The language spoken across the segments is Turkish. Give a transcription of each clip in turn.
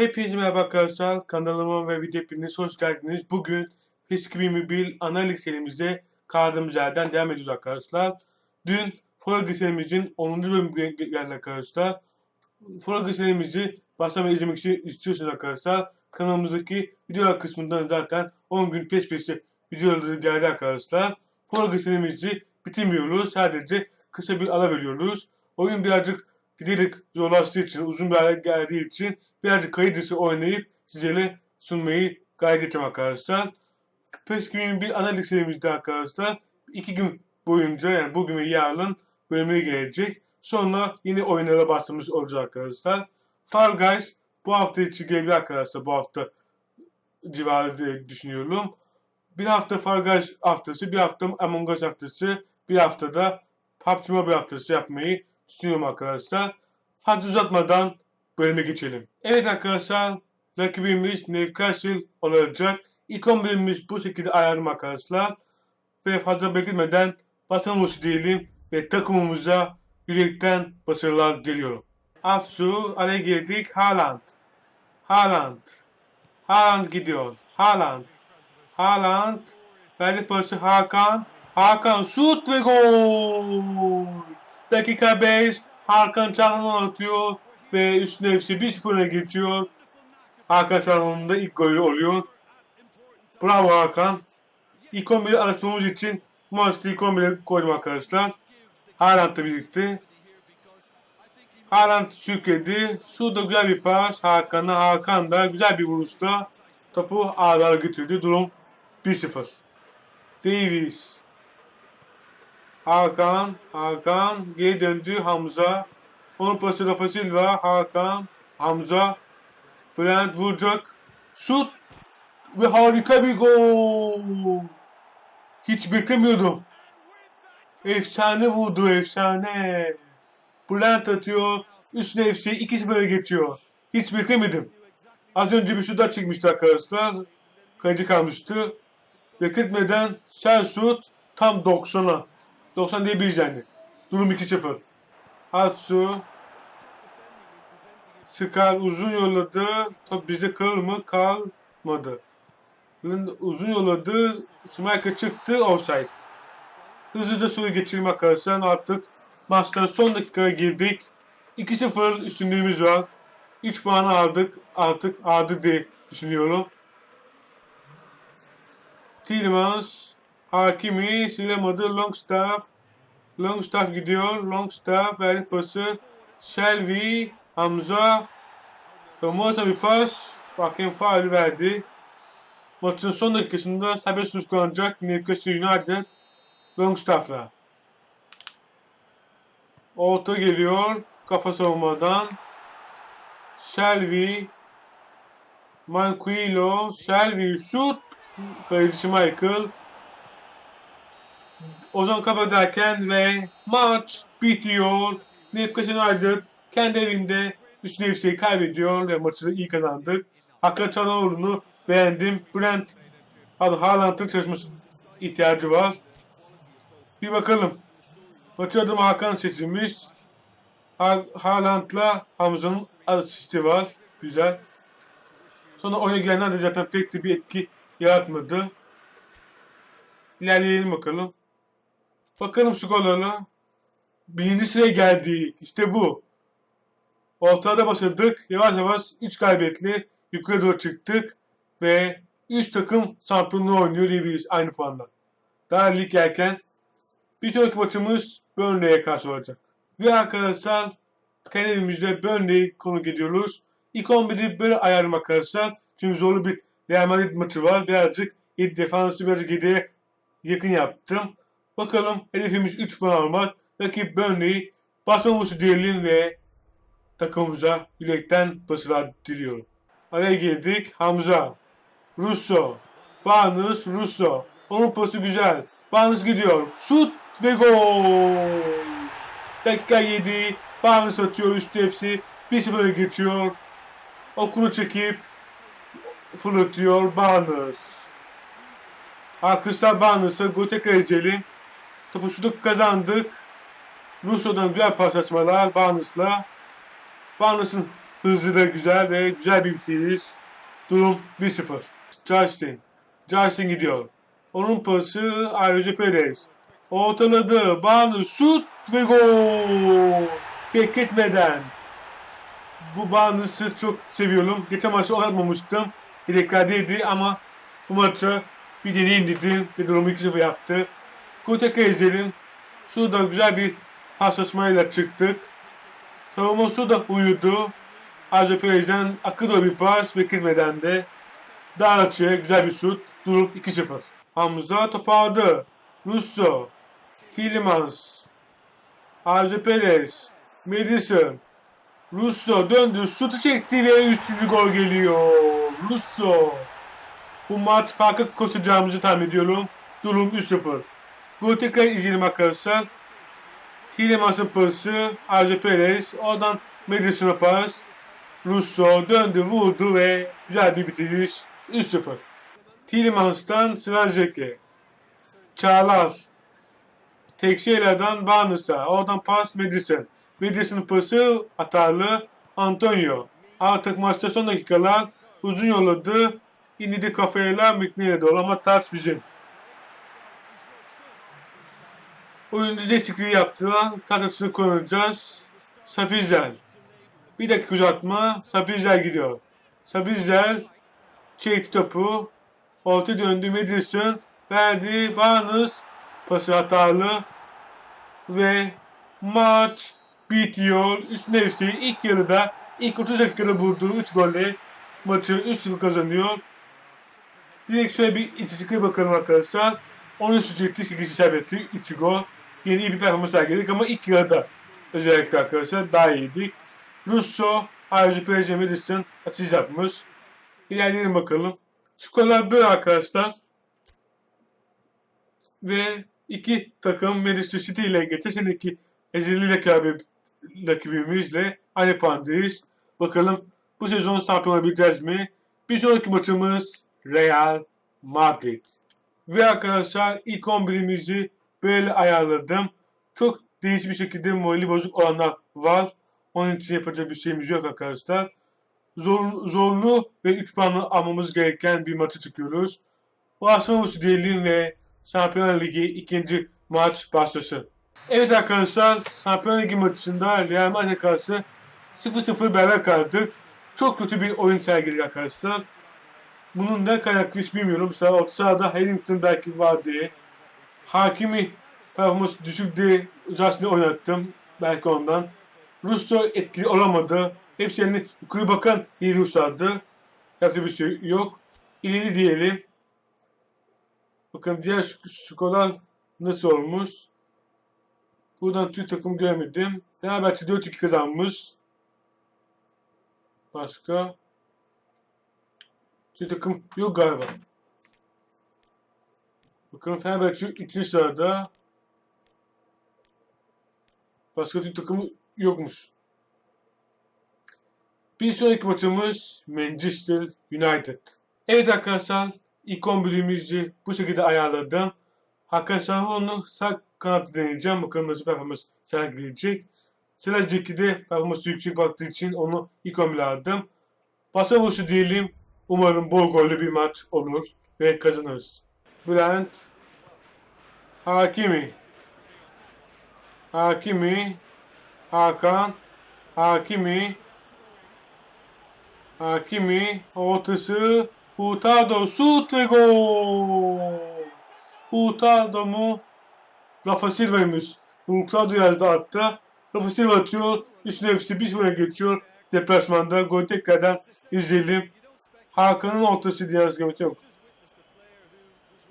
Hepinize merhaba arkadaşlar. Kanalıma ve video hoş geldiniz. Bugün 2021 analiz serimize kaldığımız yerden devam ediyoruz arkadaşlar. Dün Forage serimizin 10. bölümü geldi arkadaşlar. Forage serimizi baştan izlemek için istiyorsanız arkadaşlar kanalımızdaki videolar kısmından zaten 10 gün peş peşe videoları geldi arkadaşlar. Forage serimizi bitirmiyoruz. Sadece kısa bir ara veriyoruz. Oyun birazcık giderek zorlaştığı için, uzun bir hale geldiği için birazcık kayıt dışı oynayıp sizlere sunmayı gayret edeceğim arkadaşlar. PES 2001 analiz serimizde arkadaşlar iki gün boyunca yani bugün ve yarın bölümleri gelecek. Sonra yine oyunlara başlamış olacağız arkadaşlar. Fall Guys bu hafta içi gelebilir arkadaşlar bu hafta civarı diye düşünüyorum. Bir hafta Fall Guys haftası, bir hafta Among Us haftası, bir haftada PUBG Mobile haftası yapmayı düşünüyorum arkadaşlar. Fazla uzatmadan bölüme geçelim. Evet arkadaşlar rakibimiz Newcastle olacak. İlk 11'imiz bu şekilde ayarım arkadaşlar. Ve fazla beklemeden batılmış diyelim ve takımımıza yürekten başarılar diliyorum. Atsu araya girdik Haaland. Haaland. Haaland gidiyor. Haaland. Haaland. Verdi pası Hakan. Hakan şut ve gol. Dakika 5. Hakan Çalhanoğlu atıyor ve üstüne FC 1-0'a geçiyor. Hakan Çalhanoğlu'nun da ilk golü oluyor. Bravo Hakan. İlk 11'i arasmamız için maçta ilk 11'e koydum arkadaşlar. Haaland'la birlikte. Haaland sürükledi. Şurada güzel bir pas Hakan'a. Hakan da güzel bir vuruşla topu ağlara götürdü. Durum 1-0. Davies. Hakan, Hakan geri döndü Hamza. Onun pası Rafa Silva, Hakan, Hamza. Bülent vuracak. Şut ve harika bir gol. Hiç beklemiyordum. Efsane vurdu efsane. Bülent atıyor. Üstüne FC 2-0'a geçiyor. Hiç beklemedim. Az önce bir şut çekmişti arkadaşlar. Kaydı kalmıştı. Bekletmeden Selsut tam 90'a. 90 diyebiliriz yani. Durum 2-0. Hatsu Skar uzun yolladı. Top bizde kalır mı? Kalmadı. Uzun yolladı. Smaker çıktı. Offside. Hızlıca soru geçelim arkadaşlar. Artık maçtan son dakikaya girdik. 2-0 üstünlüğümüz var. 3 puanı aldık. Artık aldık diye düşünüyorum. Tielemans Hakimi silemadı. Longstaff Longstaff gidiyor. Longstaff verdi pası. Shelby Hamza Samosa bir pas. Hakem faul verdi. Maçın son dakikasında serbest vuruş kullanacak Newcastle United Longstaff'la. Orta geliyor. Kafa savunmadan. Shelby Manquillo Shelby şut Kayıcı Michael Ozan kapatırken ve maç bitiyor. Newcastle United kendi evinde üstüne FC'yi kaybediyor ve maçı iyi kazandık. Hakan Çalhanoğlu'nu beğendim. Brent Haaland'ın çalışması ihtiyacı var. Bir bakalım. Maçı adım Hakan seçilmiş. Ha Haaland'la Hamza'nın asisti var. Güzel. Sonra oyuna gelenler de zaten pek de bir etki yaratmadı. İlerleyelim bakalım. Bakalım skorlarına. Birinci sıraya geldik. İşte bu. Ortada başladık. Yavaş yavaş 3 galibiyetli yukarı doğru çıktık. Ve 3 takım şampiyonluğu oynuyor diyebiliriz aynı puanla. Daha lig gelken bir sonraki maçımız Burnley'e karşı olacak. Ve arkadaşlar kendi evimizde Burnley'i konuk ediyoruz. İlk 11'i böyle ayarım arkadaşlar. Çünkü zorlu bir Real Madrid maçı var. Birazcık defansı birazcık 7'ye yakın yaptım. Bakalım hedefimiz 3 puan almak. Rakip Burnley basma vuruşu diyelim ve takımımıza yürekten başarılar diliyorum. Araya girdik. Hamza. Russo. Barnes. Russo. Onun pası güzel. Barnes gidiyor. Şut ve gol. Dakika 7. Barnes atıyor. Üstü FC. 1-0'a geçiyor. Okunu çekip fırlatıyor Barnes. Arkadaşlar Barnes'a gol tekrar izleyelim. Topu şutup kazandık. Russo'dan güzel paslaşmalar Barnes'la. Barnes'ın Hızlı da güzel ve güzel bir bitiriş. Durum 1-0. Justin. Justin gidiyor. Onun pası ayrıca Perez. Ortaladı. Banu şut ve gol. Bekletmeden. Bu Barnes'ı çok seviyorum. Geçen maçı oynatmamıştım. Yedeklerdeydi ama bu maçı bir deney indirdim ve durumu 2-0 yaptı. Tekrar izleyelim. Şurada güzel bir paslaşmayla çıktık. Savunması da uyudu. Ayrıca Perez'den akıllı bir pas bekletmeden de dar açıya güzel bir şut. Durum 2-0. Hamza toparladı. Russo. Tillemans. Ayrıca Perez. Madison. Russo döndü, şutu çekti ve üçüncü gol geliyor. Russo. Bu maç farkı koşacağımızı tahmin ediyorum. Durum 3-0. Gol tekrar izleyelim arkadaşlar. Tillemans'ın pası, Arce Perez. Oradan Madison'a pas. Russo döndü, vurdu ve güzel bir bitiriş. 3-0. Tillemans'tan Sırajeke. Çağlar. Tekşehir'den Barnes'a. Oradan pas Madison. Madison'ın pası atarlı Antonio. Artık maçta son dakikalar uzun yolladı. İnidi kafayla McNeil'e doğru ama taç bizim. Oyuncu değişikliği yaptılar. Taçını kullanacağız. Sapizel. Bir dakika uzatma. Sapizel gidiyor. Sapizel çekti topu. Orta döndü Madison. Verdi. Barnes. Pası hatalı. Ve maç bitiyor. Üstüne üstelik ilk yarıda ilk 30 dakikada bulduğu 3 golle maçı 3-0 kazanıyor. Direkt şöyle bir istatistikle bakalım arkadaşlar. 13 çekti, 8 isabetli, 3 gol. Yeni bir performans sergiledik ama ilk yarıda özellikle arkadaşlar daha iyiydik. Russo, ayrıca Perez Madison asist yapmış. İlerleyelim bakalım. Skorlar böyle arkadaşlar. Ve iki takım Manchester City ile geçen seneki ezeli rakibi, rakibimizle aynı puandayız. Bakalım bu sezon şampiyon olabileceğiz mi? Bir sonraki maçımız Real Madrid. Ve arkadaşlar ilk 11'imizi böyle ayarladım. Çok değişik bir şekilde morali bozuk olanlar var. Onun için yapacak bir şeyimiz yok arkadaşlar. Zor, zorlu ve 3 puanı almamız gereken bir maçı çıkıyoruz. Başlamış diyelim ve Şampiyonlar Ligi ikinci maç başlasın. Evet arkadaşlar Şampiyonlar Ligi maçında Real Madrid karşı 0-0 beraber kaldık. Çok kötü bir oyun sergiledik arkadaşlar. Bunun da kaynaklı hiç bilmiyorum. Mesela orta sahada Harrington belki var diye. Hakimi performans düşük diye Justin'i oynattım. Belki ondan. Russo etkili olamadı. Hepsinin yukarı bakan iyi Ruslardı. Yapacak bir şey yok. İleri diyelim. Bakın diğer sk- skorlar nasıl olmuş. Buradan Türk takım göremedim. Fenerbahçe 4-2 kazanmış. Başka? Türk takım yok galiba. Bakın Fenerbahçe 2. sırada. Başka Türk takımı yokmuş. Bir sonraki maçımız Manchester United. Evet arkadaşlar ilk 11'imizi bu şekilde ayarladım. Hakan Şahoğlu'nu sağ kanatta deneyeceğim. Bakalım nasıl performans sergileyecek. Sıra Ceki'de performansı yüksek baktığı için onu ilk 11'e aldım. Basa vuruşu diyelim. Umarım bol gollü bir maç olur ve kazanırız. Bülent Hakimi Hakimi Hakan Hakimi Hakimi ortası Hurtado şut ve gol. Hurtado mu? Rafa Silva'ymış. Hurtado yazdı attı. Rafa Silva atıyor. Üstüne hepsi bir sıfıra geçiyor. Deplasmanda gol tekrardan izleyelim. Hakan'ın ortası diye görüntü yok.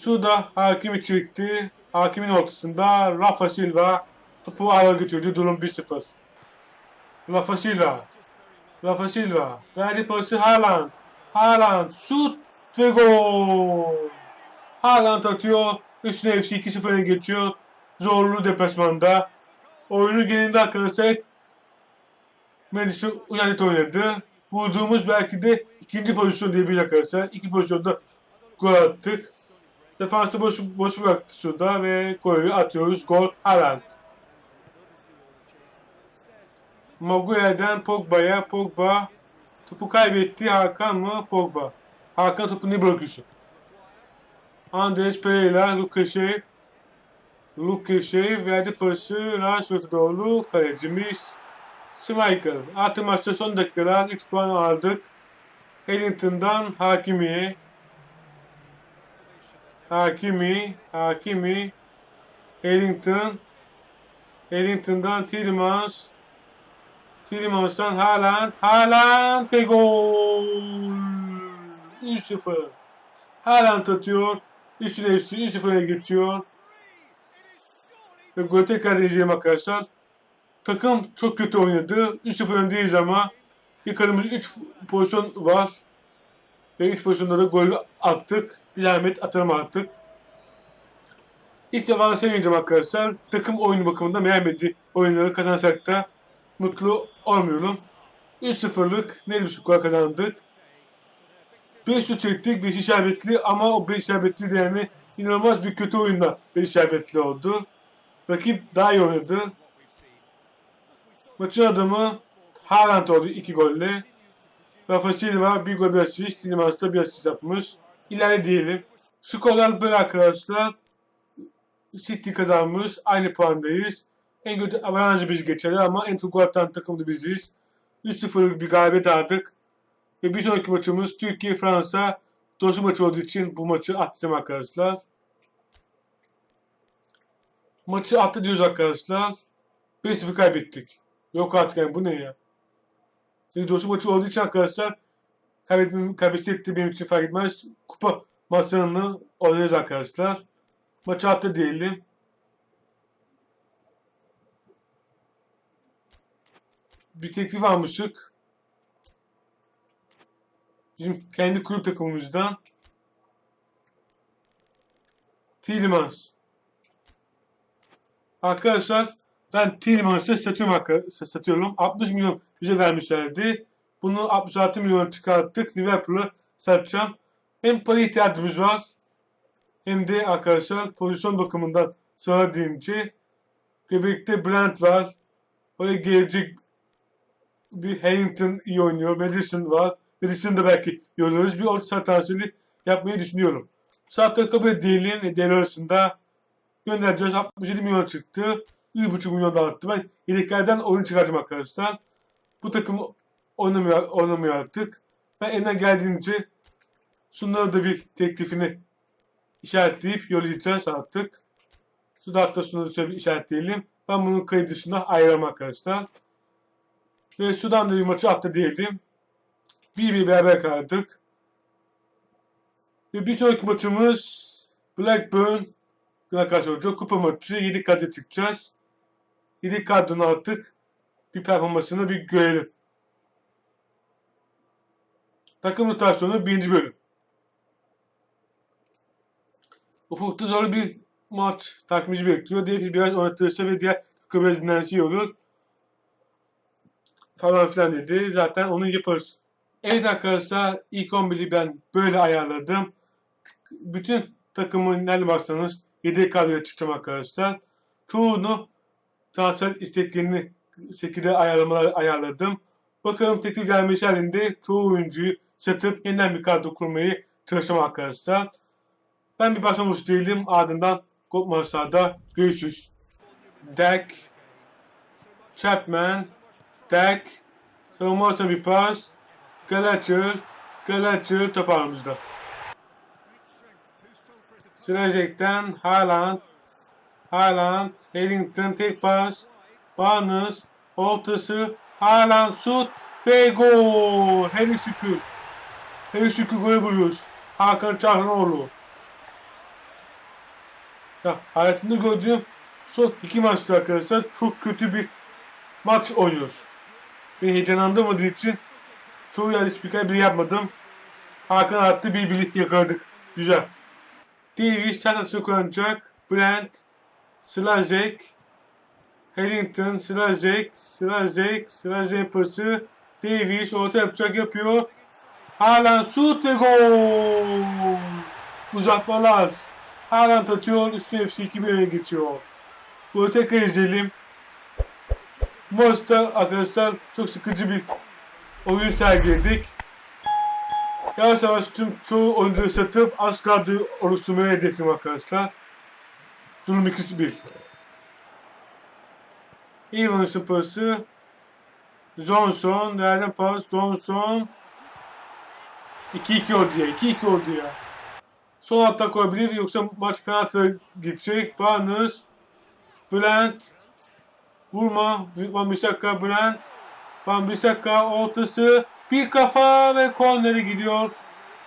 Şurada Hakimi çekti. Hakimin ortasında Rafa Silva topu ağla götürdü. Durum 1-0. Rafa Silva. Rafa Silva. Verdi pası Haaland. Haaland şut ve gol. Haaland atıyor. Üstüne FC 2-0 öne geçiyor. Zorlu deplasmanda. Oyunu genelinde arkadaşlar Madison United oynadı. Vurduğumuz belki de ikinci pozisyon diyebilir arkadaşlar. İki pozisyonda gol attık. Defansı boş, boş bıraktı şurada ve golü atıyoruz. Gol Haaland. Maguire'den Pogba'ya. Pogba topu kaybetti. Hakan mı? Pogba. Hakan topu ne bırakıyorsun? Andres Pereira, Lukashev. Lukashev verdi pası. Rashford'a doğru kalecimiz Schmeichel. Artı maçta son dakikalar 3 puan aldık. Ellington'dan Hakimi'ye. Hakimi, Hakimi, Ellington, Ellington'dan Tielemans, Tielemans'tan Haaland, Haaland ve gol! 3-0. Haaland atıyor. Üstüne üstü 3-0'a geçiyor. Ve golü tekrar izleyelim arkadaşlar. Takım çok kötü oynadı. 3-0 öndeyiz ama yıkadığımız 3 pozisyon var. Ve 3 pozisyonda da gol attık. Bir zahmet atalım artık. İlk defa sevmeyeceğim arkadaşlar. Takım oyunu bakımından beğenmedi. Oyunları kazansak da mutlu olmuyorum. 3-0'lık net bir skor kazandık. 5 şut çektik. 5 işaretli ama o 5 işaretli de yani inanılmaz bir kötü oyunda 5 işaretli oldu. Rakip daha iyi oynadı. Maçın adamı Haaland oldu 2 golle. Rafa Silva bir gol bir asist. Tillemans da bir asist yapmış. İlerle diyelim. Skorlar böyle arkadaşlar. City kazanmış. Aynı puandayız. En kötü avarajı biz geçerli ama en çok gol atan takım da biziz. 3-0'lık bir galibiyet aldık. Ve bir sonraki maçımız Türkiye-Fransa dostu maçı olduğu için bu maçı atacağım arkadaşlar. Maçı attı diyoruz arkadaşlar. 5-0 kaybettik. Yok artık yani bu ne ya? Çünkü dostu maçı olduğu için arkadaşlar kaybetmem, kaybettikti benim için fark etmez. Kupa maçlarını oynarız arkadaşlar. Maçı attı diyelim. Bir teklif almıştık. Bizim kendi kulüp takımımızdan. Tillemans. Arkadaşlar ben Tillemans'ı satıyorum, arka- satıyorum. 60 milyon bize vermişlerdi. Bunu 66 milyon çıkarttık. Liverpool'a satacağım. Hem para ihtiyacımız var. Hem de arkadaşlar pozisyon bakımından sonra deyince Göbekte Brent var. Oraya gelecek bir Harrington iyi oynuyor. Madison var. Madison'ı da belki yollarız. Bir orta saha transferi yapmayı düşünüyorum. Saatte kabul edelim. E, devre arasında göndereceğiz. 67 milyon çıktı. 1,5 milyon dağıttı. Ben yedeklerden oyun çıkardım arkadaşlar. Bu takım oynamıyor, oynamıyor artık. Ben elimden geldiğince şunları da bir teklifini işaretleyip yollayacağız artık. Şu da şunu da bir işaretleyelim. Ben bunun kayıt dışında ayıramam arkadaşlar. Ve şuradan da bir maçı attı diyelim. Bir bir beraber kaldık. Ve bir sonraki maçımız Blackburn Buna karşı olacak. Kupa maçı 7 kadro çıkacağız. 7 kadronun artık bir performansını bir görelim. Takım rotasyonu 1. bölüm. Ufukta zor bir maç takımcı bekliyor. Diğer biraz oynatırsa ve diğer takımlar dinlense olur. Falan filan dedi. Zaten onu yaparız. Evet arkadaşlar ilk 11'i ben böyle ayarladım. Bütün takımın nerede baksanız yedek kadroya çıkacağım arkadaşlar. Çoğunu transfer isteklerini şekilde ayarlamalar ayarladım. Bakalım teklif gelmesi halinde çoğu oyuncuyu satıp yeniden bir kadro kurmayı çalışacağım arkadaşlar. Ben bir başlamış değilim. Ardından Gold Marsa'da görüşürüz. Dak, Chapman, Dak, savunma bir pas, Galacher, Galacher top aramızda. Sürecekten Haaland, Haaland, Harrington tek pas, Barnes, ortası, Haaland şut ve gol. Hele şükür. Hele şükür gol buluyoruz. Hakan Çahanoğlu. Ya hayatımda gördüğüm son iki maçta arkadaşlar çok kötü bir maç oynuyoruz. Beni heyecanlandırmadığı için çoğu yerde spiker bile yapmadım. Hakan attı bir birlik yakaladık. Güzel. Davis çantası kullanacak. Brent, Slazek, Harrington, Slazek, Slazek, Slazek pası. Davis orta yapacak yapıyor. Haaland şut ve gol. Uzatmalar. Haaland atıyor. Üstüne FC 2 bir öne geçiyor. Bunu tekrar izleyelim. Maçta arkadaşlar çok sıkıcı bir oyun sergiledik. Yavaş yavaş tüm çoğu oyuncuları satıp az kadroyu oluşturmaya hedefim arkadaşlar. Durum 2-1. Evans'ın pası. Johnson, nereden pas? Johnson. 2-2 oldu ya, 2-2 oldu ya. Son hatta koyabilir yoksa maç penaltıya gidecek. Barnes, Bülent, vurma, Van Bissaka, Bülent, Van Bissaka ortası, bir kafa ve kornere gidiyor.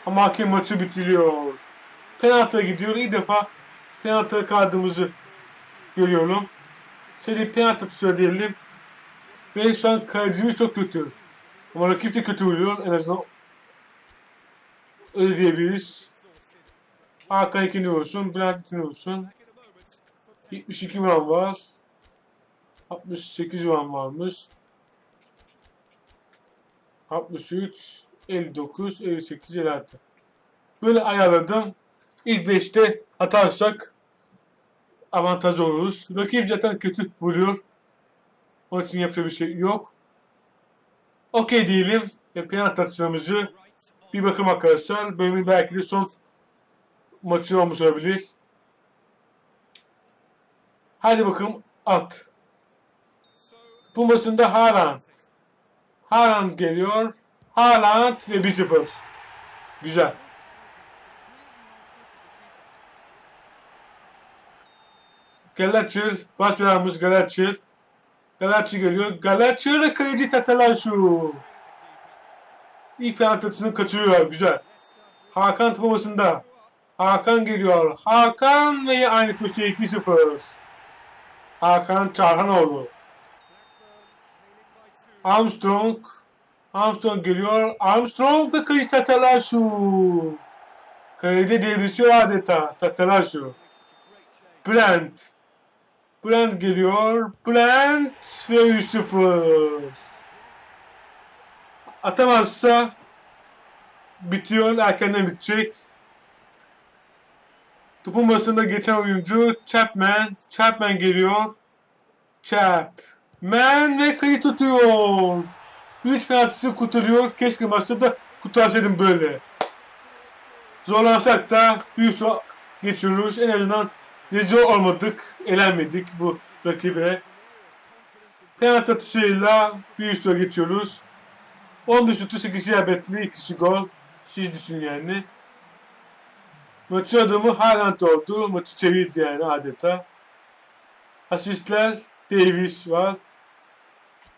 Ama hakem maçı bitiriyor. Penaltıya gidiyor. İlk defa penaltıya kaldığımızı görüyorum. Seri penaltı atışı diyelim. Ve şu an kalecimiz çok kötü. Ama rakip de kötü vuruyor. En azından öyle diyebiliriz. Hakan ikinci olsun. Bülent ikinci olsun. 72 vuran var. 68 vuran varmış. 63, 59, 58, 56. Böyle ayarladım. İlk 5'te atarsak avantaj oluruz. Rakip zaten kötü vuruyor. Onun için yapacak bir şey yok. Okey diyelim. Ve penaltı atışlarımızı bir bakım arkadaşlar. Bölümün belki de son maçı olmuş olabilir. Hadi bakalım at. Bu maçında Haaland. Haaland geliyor. Haaland ve 1-0. Güzel. Galatasaray baş belamız Galatasaray. Galatasaray geliyor. Galatasaray ve kaleci Tatalashu. İlk penaltısını kaçırıyor. Güzel. Hakan babasında. Hakan geliyor. Hakan ve aynı köşeye 2-0. Hakan Çarhanoğlu. Armstrong. Armstrong geliyor. Armstrong ve kaleci Tatalashu. Kalede devrişiyor adeta. Tatalashu. Brent. Brent geliyor. Brent ve 3-0. Atamazsa bitiyor. Erkenden bitecek. Topun başında geçen oyuncu Chapman. Chapman geliyor. Chapman ve kayı tutuyor. 3 penaltısı kurtarıyor. Keşke maçta da kurtarsaydım böyle. Zorlansak da su geçiyoruz. En azından rezil olmadık. Elenmedik bu rakibe. Penaltı atışıyla bir üst tura geçiyoruz. 15 şutu 8 isabetli 2 gol. Siz düşünün yani. Maçı adamı Haaland oldu. Maçı çevirdi yani adeta. Asistler Davis var.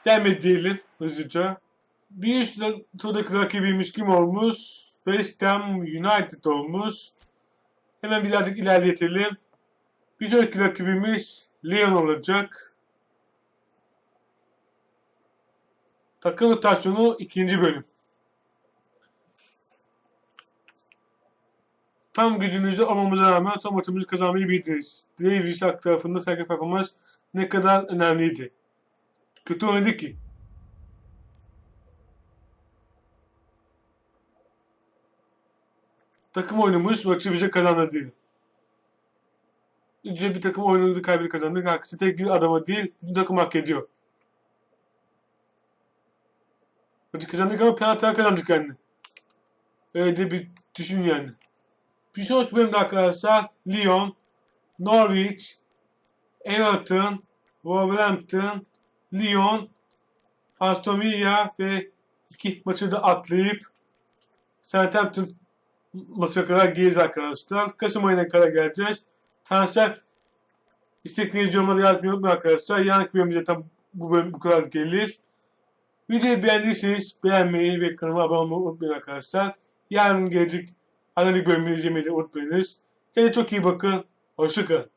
Devam diyelim hızlıca. Bir üst turdaki rakibimiz kim olmuş? West Ham United olmuş. Hemen birazcık ilerletelim. Bir sonraki rakibimiz Lyon olacak. Takım rotasyonu ikinci bölüm. Tam gücünüzde olmamıza rağmen son maçımızı kazanmayı bildiniz. Davis Ak tarafında sergi performans ne kadar önemliydi. Kötü oynadı ki. Takım oynamış, maçı bize kazandı Önce bir takım oynadı, kaybetti kazandık. Aksi tek bir adama değil, bütün takım hak ediyor. Maçı kazandık ama penaltıya kazandık yani. Öyle bir düşün yani. Bir sonraki bölümde arkadaşlar Lyon, Norwich, Everton, Wolverhampton, Lyon, Aston Villa ve iki maçı da atlayıp Southampton maça kadar geleceğiz arkadaşlar. Kasım ayına kadar geleceğiz. Transfer istediğiniz yorumları yazmayı unutmayın arkadaşlar. Yanık bölümde zaten bu bölüm bu kadar gelir. Videoyu beğendiyseniz beğenmeyi ve kanalıma abone olmayı unutmayın arkadaşlar. Yarın gelecek analiz bölümünü izlemeyi unutmayınız. Kendinize çok iyi bakın. Hoşçakalın.